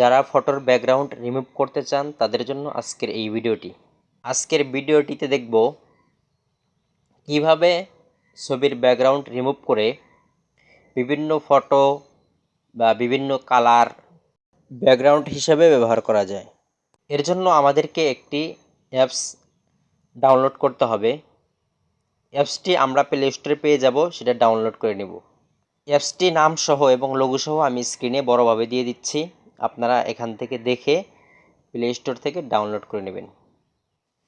যারা ফটোর background remove করতে চান, তাদের জন্য আজকের এই ভিডিওটি। আজকের ভিডিওটিতে দেখব কীভাবে ছবির ব্যাকগ্রাউন্ড রিমুভ করে বিভিন্ন ফটো বা বিভিন্ন কালার ব্যাকগ্রাউন্ড হিসেবে ব্যবহার করা যায়। এর জন্য আমাদেরকে একটি অ্যাপস ডাউনলোড করতে হবে। অ্যাপসটি আমরা প্লে স্টোরে পেয়ে যাব, সেটা ডাউনলোড করে নেব। অ্যাপসটি নামসহ এবং লোগো সহ আমি স্ক্রিনে বড়ভাবে দিয়ে দিচ্ছি। আপনারা এখান থেকে দেখে প্লে স্টোর থেকে ডাউনলোড করে নেবেন।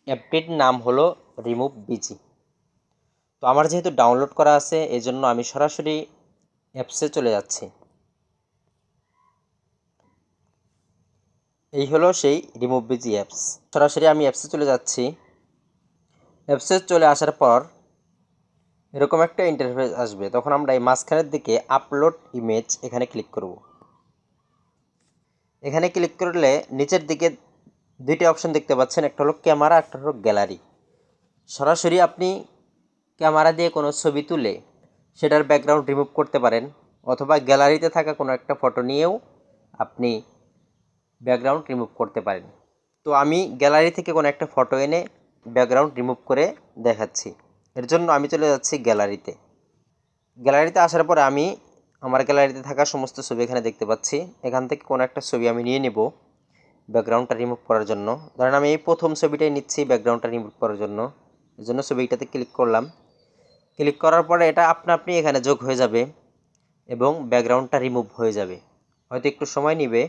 অ্যাপটির নাম হলো রিমুভ বিজি তো আমার যেহেতু ডাউনলোড করা আছে, এজন্য আমি সরাসরি অ্যাপসে চলে যাচ্ছি। এই হলো সেই রিমুভ বিজি অ্যাপস সরাসরি আমি অ্যাপসে চলে যাচ্ছি। অ্যাপসে চলে আসার পর এরকম একটা ইন্টারফেস আসবে। তখন আমরা এই মাঝখানের দিকে আপলোড ইমেজ এখানে ক্লিক করব। এখানে ক্লিক করলে নিচের দিকে দুইটি অপশন দেখতে পাচ্ছেন, একটা হলো ক্যামেরা একটা হলো গ্যালারি সরাসরি আপনি ক্যামেরা দিয়ে কোনো ছবি তুলে সেটার ব্যাকগ্রাউন্ড রিমুভ করতে পারেন, অথবা গ্যালারিতে থাকা কোনো একটা ফটো নিয়েও আপনি ব্যাকগ্রাউন্ড রিমুভ করতে পারেন। তো আমি গ্যালারি থেকে কোনো একটা ফটো এনে ব্যাকগ্রাউন্ড রিমুভ করে দেখাচ্ছি। এর জন্য আমি চলে যাচ্ছি গ্যালারিতে গ্যালারিতে আসার পরে আমি আমার গ্যালারিতে থাকা সমস্ত ছবি এখানে দেখতে পাচ্ছি। এখান থেকে কোনো একটা ছবি আমি নিয়ে নেব ব্যাকগ্রাউন্ডটা রিমুভ করার জন্য। ধরেন আমি এই প্রথম ছবিটাই নিচ্ছি ব্যাকগ্রাউন্ডটা রিমুভ করার জন্য। এর জন্য ছবিটাতে ক্লিক করলাম। ক্লিক করার পরে এটা আপনা আপনি এখানে যোগ হয়ে যাবে এবং ব্যাকগ্রাউন্ডটা রিমুভ হয়ে যাবে। হয়তো একটু সময় নিবে,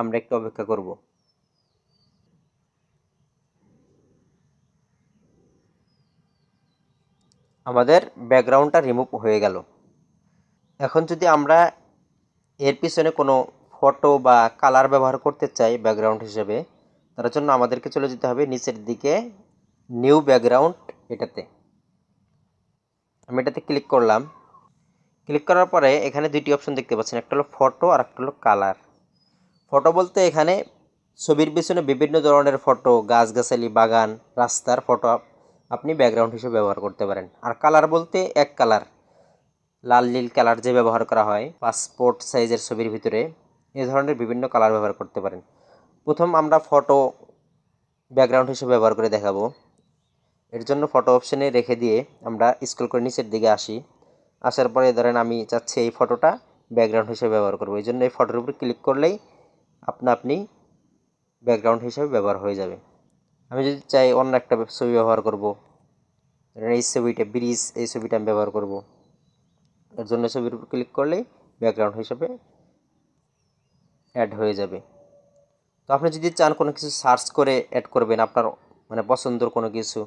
আমরা একটু অপেক্ষা করব। আমাদের ব্যাকগ্রাউন্ডটা রিমুভ হয়ে গেল। এখন যদি আমরা এর পিছনে কোনো ফটো বা কালার ব্যবহার করতে চাই ব্যাকগ্রাউন্ড হিসেবে, তার জন্য আমাদেরকে চলে যেতে হবে নিচের দিকে নিউ ব্যাকগ্রাউন্ড এটাতে। আমি এটাতে ক্লিক করলাম। ক্লিক করার পরে এখানে দুইটি অপশন দেখতে পাচ্ছেন, একটা হলো ফটো আর একটা হলো কালার ফটো বলতে এখানে ছবির পিছনে বিভিন্ন ধরনের ফটো গাছগাছালি, বাগান, রাস্তার ফটো আপনি ব্যাকগ্রাউন্ড হিসেবে ব্যবহার করতে পারেন। আর কালার বলতে এক কালার লাল নীল কালার যে ব্যবহার করা হয় পাসপোর্ট সাইজের ছবির ভিতরে, এ ধরনের বিভিন্ন কালার ব্যবহার করতে পারেন। প্রথম আমরা ফটো ব্যাকগ্রাউন্ড হিসেবে ব্যবহার করে দেখাবো। এর জন্য ফটো অপশানে রেখে দিয়ে আমরা স্ক্রল করে নিচের দিকে আসি। আসার পরে ধরেন আমি চাচ্ছি এই ফটোটা ব্যাকগ্রাউন্ড হিসেবে ব্যবহার করব। এই জন্য এই ফটোর উপর ক্লিক করলেই আপনা আপনি ব্যাকগ্রাউন্ড হিসেবে ব্যবহার হয়ে যাবে। আমি যদি চাই অন্য একটা ছবি ব্যবহার করব এই ছবিটা ব্রিজ, এই ছবিটা আমি ব্যবহার করব। এর জন্য ছবির উপর ক্লিক করলেই ব্যাকগ্রাউন্ড হিসেবে অ্যাড হয়ে যাবে। তো আপনি যদি চান কোনো কিছু সার্চ করে অ্যাড করবেন আপনার মানে পছন্দের কোনো কিছু,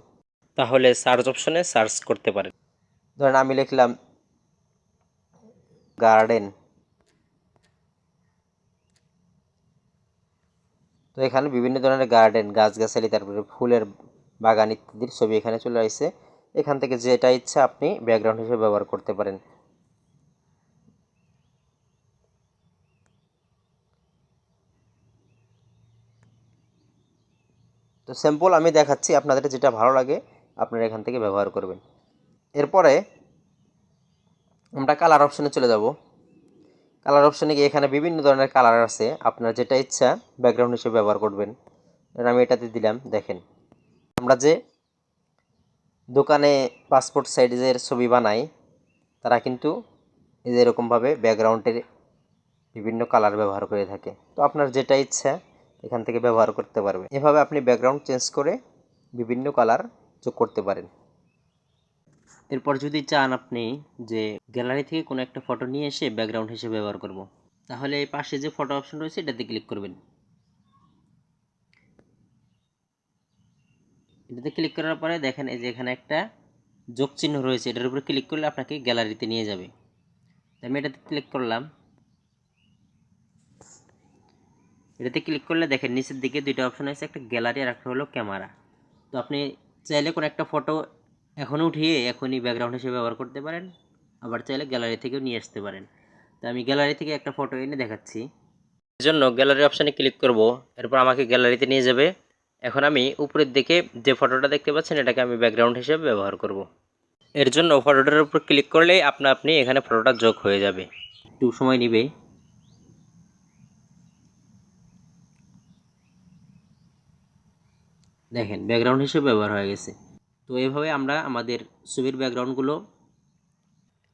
তাহলে সার্চ অপশনে সার্চ করতে পারেন। ধরেন আমি লিখলাম গার্ডেন তো এখানে বিভিন্ন ধরনের গার্ডেন গাছগাছালি, তারপরে ফুলের বাগান ইত্যাদির ছবি এখানে চলে আসছে। এখান থেকে যেটা ইচ্ছা আপনি ব্যাকগ্রাউন্ড হিসেবে ব্যবহার করতে পারেন। তো স্যাম্পল আমি দেখাচ্ছি আপনাদের যেটা ভালো লাগে, আপনারা এখান থেকে ব্যবহার করবেন। এরপরে আমরা কালার অপশনে চলে যাব। কালার অপশনে গিয়ে এখানে বিভিন্ন ধরনের কালার আছে, আপনার যেটা ইচ্ছা ব্যাকগ্রাউন্ড হিসেবে ব্যবহার করবেন। আমি এটাতে দিলাম, দেখেন। আমরা যে দোকানে পাসপোর্ট সাইজের ছবি বানাই, তারা কিন্তু এই যে এরকমভাবে ব্যাকগ্রাউন্ডের বিভিন্ন কালার ব্যবহার করে থাকে। তো আপনার যেটা ইচ্ছা এখান থেকে ব্যবহার করতে পারবেন এভাবে আপনি ব্যাকগ্রাউন্ড চেঞ্জ করে বিভিন্ন কালার যোগ করতে পারেন। এরপর যদি চান আপনি যে গ্যালারি থেকে কোনো একটা ফটো নিয়ে এসে ব্যাকগ্রাউন্ড হিসেবে ব্যবহার করব, তাহলে এই পাশে যে ফটো অপশন রয়েছে, এটাতে ক্লিক করবেন। এটাতে ক্লিক করার পরে দেখেন এই যে এখানে একটা যোগ চিহ্ন রয়েছে, এটার উপরে ক্লিক করলে আপনাকে গ্যালারিতে নিয়ে যাবে। আমি এটাতে ক্লিক করলাম। এটাতে ক্লিক করলে দেখেন নিচের দিকে দুইটা অপশন আছে, একটা গ্যালারি আর একটা হলো ক্যামেরা তো আপনি চাইলে কোনো একটা ফটো এখনও উঠিয়ে এখনই ব্যাকগ্রাউন্ড হিসেবে ব্যবহার করতে পারেন, আবার চাইলে গ্যালারি থেকেও নিয়ে আসতে পারেন। তো আমি গ্যালারি থেকে একটা ফটো এনে দেখাচ্ছি। এর জন্য গ্যালারি অপশানে ক্লিক করব, এরপর আমাকে গ্যালারিতে নিয়ে যাবে। এখন আমি উপরের দিকে যে ফটোটা দেখতে পাচ্ছেন, এটাকে আমি ব্যাকগ্রাউন্ড হিসেবে ব্যবহার করব। এর জন্য ফটোটার উপর ক্লিক করলেই আপনা আপনি এখানে ফটোটা যোগ হয়ে যাবে। একটু সময় নিবে। দেখেন ব্যাকগ্রাউন্ড হিসেবে ব্যবহার হয়ে গেছে। তো এভাবে আমরা আমাদের ছবির ব্যাকগ্রাউন্ডগুলো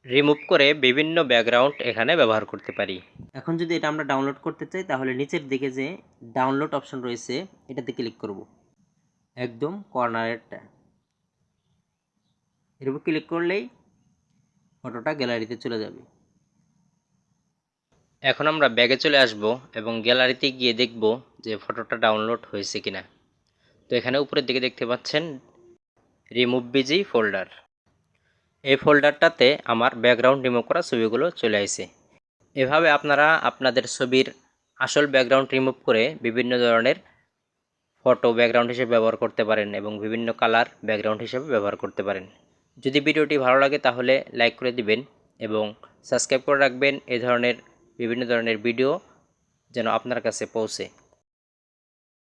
রিমুভ করে বিভিন্ন ব্যাকগ্রাউন্ড এখানে ব্যবহার করতে পারি। এখন যদি এটা আমরা ডাউনলোড করতে চাই, তাহলে নিচের দিকে যে ডাউনলোড অপশন রয়েছে, এটাতে ক্লিক করব। একদম কর্নারেরটা এর উপর ক্লিক করলেই ফটোটা গ্যালারিতে চলে যাবে। এখন আমরা ব্যাগে চলে আসব এবং গ্যালারিতে গিয়ে দেখব যে ফটোটা ডাউনলোড হয়েছে কিনা। তো এখানে উপরের দিকে দেখতে পাচ্ছেন রিমুভ বিজি ফোল্ডার এই ফোল্ডারটাতে আমার ব্যাকগ্রাউন্ড রিমুভ করা ছবিগুলো চলে আসে এভাবে আপনারা আপনাদের ছবির আসল ব্যাকগ্রাউন্ড রিমুভ করে বিভিন্ন ধরনের ফটো ব্যাকগ্রাউন্ড হিসেবে ব্যবহার করতে পারেন এবং বিভিন্ন কালার ব্যাকগ্রাউন্ড হিসেবে ব্যবহার করতে পারেন। যদি ভিডিওটি ভালো লাগে তাহলে লাইক করে দিবেন এবং সাবস্ক্রাইব করে রাখবেন। এই ধরনের বিভিন্ন ধরনের ভিডিও যেন আপনার কাছে পৌঁছে।